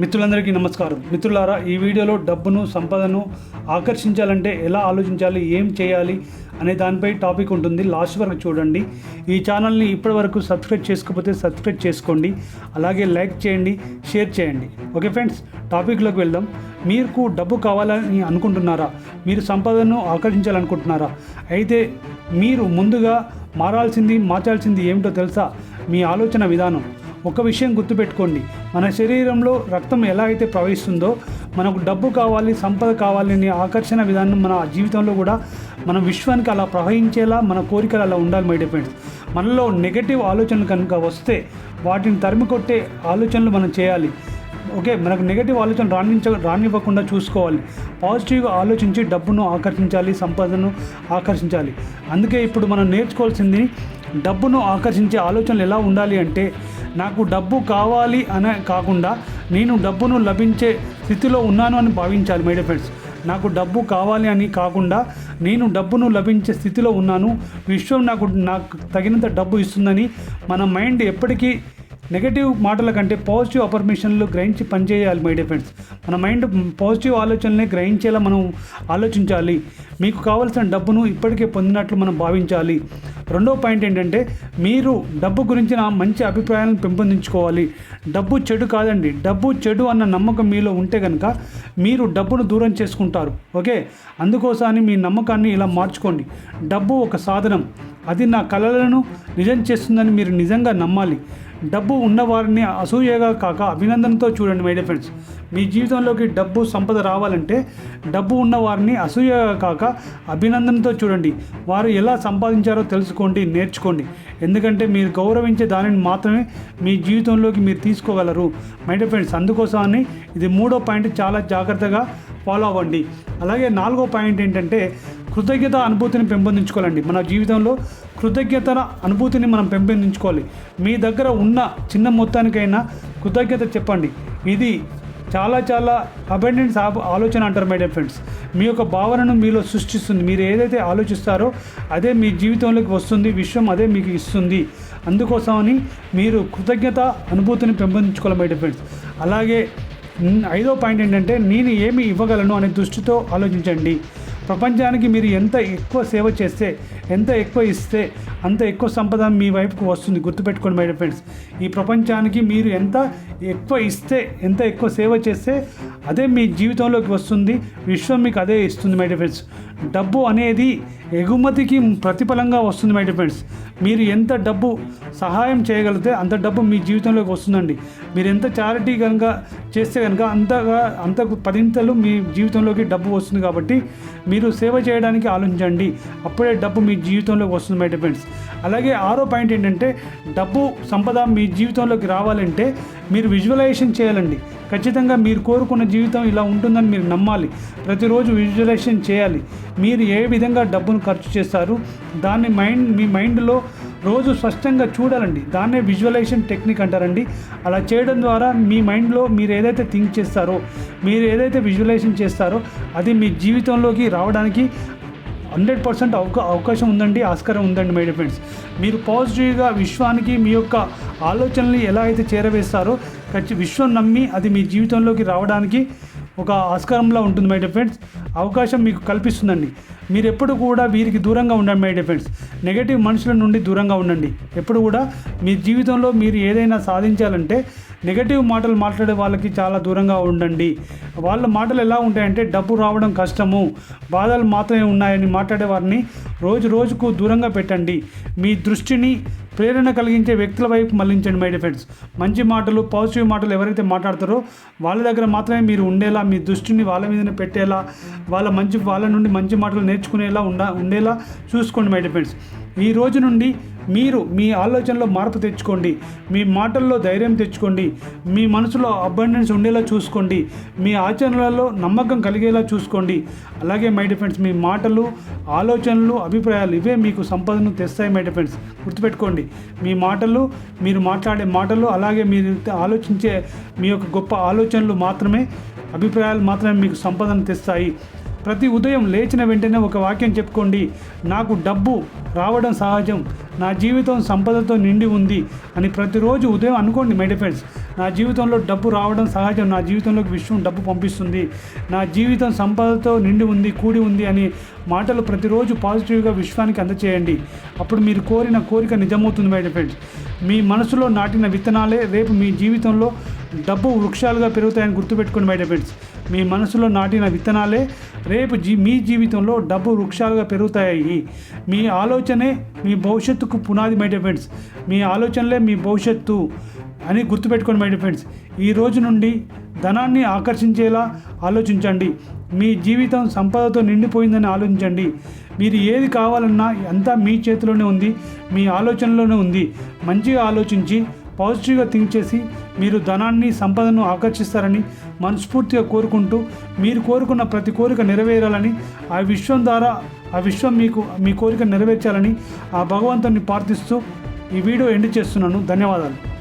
మిత్రులందరికీ నమస్కారం. మిత్రులారా ఈ వీడియోలో డబ్బును సంపదను ఆకర్షించాలంటే ఎలా ఆలోచించాలి ఏం చేయాలి అనే దానిపై టాపిక్ ఉంటుంది. లాస్ట్ వరకు చూడండి. ఈ ఛానల్ని ఇప్పటివరకు సబ్స్క్రైబ్ చేసుకోకపోతే సబ్స్క్రైబ్ చేసుకోండి. అలాగే లైక్ చేయండి షేర్ చేయండి. ఓకే ఫ్రెండ్స్ టాపిక్లోకి వెళ్దాం. మీకు డబ్బు కావాలని అనుకుంటున్నారా? మీరు సంపదను ఆకర్షించాలనుకుంటున్నారా? అయితే మీరు ముందుగా మారాల్సింది మార్చాల్సింది ఏమిటో తెలుసా? మీ ఆలోచన విధానం. ఒక విషయం గుర్తుపెట్టుకోండి. మన శరీరంలో రక్తం ఎలా అయితే ప్రవహిస్తుందో మనకు డబ్బు కావాలి సంపద కావాలి అనే ఆకర్షణ విధానం మన జీవితంలో కూడా మన విశ్వానికి అలా ప్రవహించేలా మన కోరికలు అలా ఉండాలి మై డిపెండ్స్ మనలో నెగటివ్ ఆలోచనలు కనుక వస్తే వాటిని తరిమి కొట్టే ఆలోచనలు మనం చేయాలి. ఓకే మనకు నెగటివ్ ఆలోచన రాణించ రానివ్వకుండా చూసుకోవాలి. పాజిటివ్గా ఆలోచించి డబ్బును ఆకర్షించాలి సంపదను ఆకర్షించాలి. అందుకే ఇప్పుడు మనం నేర్చుకోవాల్సింది డబ్బును ఆకర్షించే ఆలోచనలు ఎలా ఉండాలి అంటే నాకు డబ్బు కావాలి అనే కాకుండా నేను డబ్బును లభించే స్థితిలో ఉన్నాను అని భావించాలి మై డియర్ ఫ్రెండ్స్ నాకు డబ్బు కావాలి అని కాకుండా నేను డబ్బును లభించే స్థితిలో ఉన్నాను. విశ్వం నాకు నాకు తగినంత డబ్బు ఇస్తుందని మన మైండ్ ఎప్పటికీ నెగటివ్ మాటల కంటే పాజిటివ్ అఫర్మేషన్లు గ్రహించి పనిచేయాలి మై డియర్ ఫ్రెండ్స్ మన మైండ్ పాజిటివ్ ఆలోచనలే గ్రహించేలా మనం ఆలోచించాలి. మీకు కావాల్సిన డబ్బును ఇప్పటికే పొందినట్లు మనం భావించాలి. రెండో పాయింట్ ఏంటంటే మీరు డబ్బు గురించిన మంచి అభిప్రాయాలను పెంపొందించుకోవాలి. డబ్బు చెడు కాదండి డబ్బు చెడు అన్న నమ్మకం మీలో ఉంటే కనుక మీరు డబ్బును దూరం చేసుకుంటారు ఓకే? అందుకోసమని మీ నమ్మకాన్ని ఇలా మార్చుకోండి. డబ్బు ఒక సాధనం. అది నా కలలను నిజం చేస్తుందని మీరు నిజంగా నమ్మాలి. డబ్బు ఉన్నవారిని అసూయగా కాక అభినందనతో చూడండి మై డియర్ ఫ్రెండ్స్ మీ జీవితంలోకి డబ్బు సంపద రావాలంటే డబ్బు ఉన్నవారిని అసూయగా కాక అభినందనతో చూడండి. వారు ఎలా సంపాదించారో తెలుసుకోండి నేర్చుకోండి. ఎందుకంటే మీరు గౌరవించే దానిని మాత్రమే మీ జీవితంలోకి మీరు తీసుకోగలరు. మై డియర్ ఫ్రెండ్స్ అందుకోసమని ఇది మూడో పాయింట్ చాలా జాగ్రత్తగా ఫాలో అవ్వండి. అలాగే నాలుగో పాయింట్ ఏంటంటే కృతజ్ఞత అనుభూతిని పెంపొందించుకోవాలండి. మన జీవితంలో కృతజ్ఞత అనుభూతిని మనం పెంపొందించుకోవాలి. మీ దగ్గర ఉన్న చిన్న మొత్తానికైనా కృతజ్ఞత చెప్పండి. ఇది చాలా చాలా అబెండెన్స్ ఆలోచన అంటారు మై డియర్ ఫ్రెండ్స్. మీ యొక్క భావనను మీలో సృష్టిస్తుంది. మీరు ఏదైతే ఆలోచిస్తారో అదే మీ జీవితంలోకి వస్తుంది. విశ్వం అదే మీకు ఇస్తుంది. అందుకోసమని మీరు కృతజ్ఞత అనుభూతిని పెంపొందించుకోవాలి మై డియర్ ఫ్రెండ్స్. అలాగే ఐదో పాయింట్ ఏంటంటే నేను ఏమి ఇవ్వగలను అనే దృష్టితో ఆలోచించండి. ప్రపంచానికి మీరు ఎంత ఎక్కువ సేవ చేస్తే ఎంత ఎక్కువ ఇస్తే అంత ఎక్కువ సంపద మీ వైపుకు వస్తుంది. గుర్తుపెట్టుకోండి మై ఫ్రెండ్స్ ఈ ప్రపంచానికి మీరు ఎంత ఎక్కువ ఇస్తే ఎంత ఎక్కువ సేవ చేస్తే అదే మీ జీవితంలోకి వస్తుంది. విశ్వం మీకు అదే ఇస్తుంది మై ఫ్రెండ్స్ డబ్బు అనేది ఎగుమతికి ప్రతిఫలంగా వస్తుంది మై ఫ్రెండ్స్ మీరు ఎంత డబ్బు సహాయం చేయగలిగితే అంత డబ్బు మీ జీవితంలోకి వస్తుందండి. మీరు ఎంత చారిటీ కనుక చేస్తే కనుక అంతగా అంత పదింతలు మీ జీవితంలోకి డబ్బు వస్తుంది కాబట్టి మీ మీరు సేవ చేయడానికి ఆలోచించండి. అప్పుడే డబ్బు మీ జీవితంలోకి వస్తుంది మై ఫ్రెండ్స్ అలాగే ఆరో పాయింట్ ఏంటంటే డబ్బు సంపద మీ జీవితంలోకి రావాలంటే మీరు విజువలైజేషన్ చేయాలండి. ఖచ్చితంగా మీరు కోరుకున్న జీవితం ఇలా ఉంటుందని మీరు నమ్మాలి. ప్రతిరోజు విజువలైజేషన్ చేయాలి. మీరు ఏ విధంగా డబ్బును ఖర్చు చేస్తారు? దాన్ని మైండ్ మీ మైండ్లో రోజు స్పష్టంగా చూడాలండి. దాన్నే విజువలైజేషన్ టెక్నిక్ అంటారండి. అలా చేయడం ద్వారా మీ మైండ్లో మీరు ఏదైతే థింక్ చేస్తారో మీరు ఏదైతే విజువలైజేషన్ చేస్తారో అది మీ జీవితంలోకి రావడానికి హండ్రెడ్ పర్సెంట్ అవకా అవకాశం ఉందండి ఆస్కారం ఉందండి మై డియర్ ఫ్రెండ్స్. మీరు పాజిటివ్గా విశ్వానికి మీ యొక్క ఆలోచనల్ని ఎలా అయితే చేరవేస్తారో ఖచ్చి విశ్వం నమ్మి అది మీ జీవితంలోకి రావడానికి ఒక ఆస్కారంలో ఉంటుంది మై డిఫెండ్స్ అవకాశం మీకు కల్పిస్తుందండి. మీరు ఎప్పుడు కూడా వీరికి దూరంగా ఉండండి మై డిఫెండ్స్ నెగటివ్ మనుషుల నుండి దూరంగా ఉండండి. ఎప్పుడు కూడా మీ జీవితంలో మీరు ఏదైనా సాధించాలంటే నెగటివ్ మాటలు మాట్లాడే వాళ్ళకి చాలా దూరంగా ఉండండి. వాళ్ళ మాటలు ఎలా ఉంటాయంటే డబ్బు రావడం కష్టము బాధలు మాత్రమే ఉన్నాయని మాట్లాడే వారిని రోజు రోజుకు దూరంగా పెట్టండి. మీ దృష్టిని ప్రేరణ కలిగించే వ్యక్తుల వైపు మళ్ళించండి మై ఫ్రెండ్స్ మంచి మాటలు పాజిటివ్ మాటలు ఎవరైతే మాట్లాడతారో వాళ్ళ దగ్గర మాత్రమే మీరు ఉండేలా మీ దృష్టిని వాళ్ళ మీదనే పెట్టేలా వాళ్ళ మంచి వాళ్ళ నుండి మంచి మాటలు నేర్చుకునేలా ఉండ ఉండేలా చూసుకోండి మై ఫ్రెండ్స్ ఈ రోజు నుండి మీరు మీ ఆలోచనలో మార్పు తెచ్చుకోండి. మీ మాటల్లో ధైర్యం తెచ్చుకోండి. మీ మనసులో అబండెన్స్ ఉండేలా చూసుకోండి. మీ ఆచరణలలో నమ్మకం కలిగేలా చూసుకోండి. అలాగే మై డిఫెండ్స్ మీ మాటలు ఆలోచనలు అభిప్రాయాలు ఇవే మీకు సంపదను తెస్తాయి మై డిఫెండ్స్ గుర్తుపెట్టుకోండి. మీ మాటలు మీరు మాట్లాడే మాటలు అలాగే మీరు ఆలోచించే మీ యొక్క గొప్ప ఆలోచనలు మాత్రమే అభిప్రాయాలు మాత్రమే మీకు సంపదను తెస్తాయి. ప్రతి ఉదయం లేచిన వెంటనే ఒక వాక్యం చెప్పుకోండి. నాకు డబ్బు రావడం సహజం. నా జీవితం సంపదతో నిండి ఉంది అని ప్రతిరోజు ఉదయం అనుకోండి మై డిఫెండ్స్ నా జీవితంలో డబ్బు రావడం సహజం. నా జీవితంలోకి విశ్వం డబ్బు పంపిస్తుంది. నా జీవితం సంపదతో నిండి ఉంది కూడి ఉంది అని మాటలు ప్రతిరోజు పాజిటివ్గా విశ్వానికి అందచేయండి. అప్పుడు మీరు కోరిన కోరిక నిజమవుతుంది మై ఫ్రెండ్స్ మీ మనసులో నాటిన విత్తనాలే రేపు మీ జీవితంలో డబ్బు వృక్షాలుగా పెరుగుతాయని గుర్తుపెట్టుకోండి మై ఫ్రెండ్స్ మీ మనసులో నాటిన విత్తనాలే రేపు జీ మీ జీవితంలో డబ్బు వృక్షాలుగా పెరుగుతాయి. మీ ఆలోచనే మీ భవిష్యత్తుకు పునాది మై ఫ్రెండ్స్ మీ ఆలోచనలే మీ భవిష్యత్తు. అని గుర్తుపెట్టుకోండి మై ఫ్రెండ్స్ ఈ రోజు నుండి ధనాన్ని ఆకర్షించేలా ఆలోచించండి. మీ జీవితం సంపదతో నిండిపోయిందని ఆలోచించండి. మీరు ఏది కావాలన్నా అంతా మీ చేతిలోనే ఉంది మీ ఆలోచనలోనే ఉంది. మంచిగా ఆలోచించి పాజిటివ్గా థింక్ చేసి మీరు ధనాన్ని సంపదను ఆకర్షిస్తారని మనస్ఫూర్తిగా కోరుకుంటూ మీరు కోరుకున్న ప్రతి కోరిక నెరవేరాలని ఆ విశ్వం ద్వారా ఆ విశ్వం మీకు మీ కోరిక నెరవేర్చాలని ఆ భగవంతుని ప్రార్థిస్తూ ఈ వీడియో ఎండ్ చేస్తున్నాను. ధన్యవాదాలు.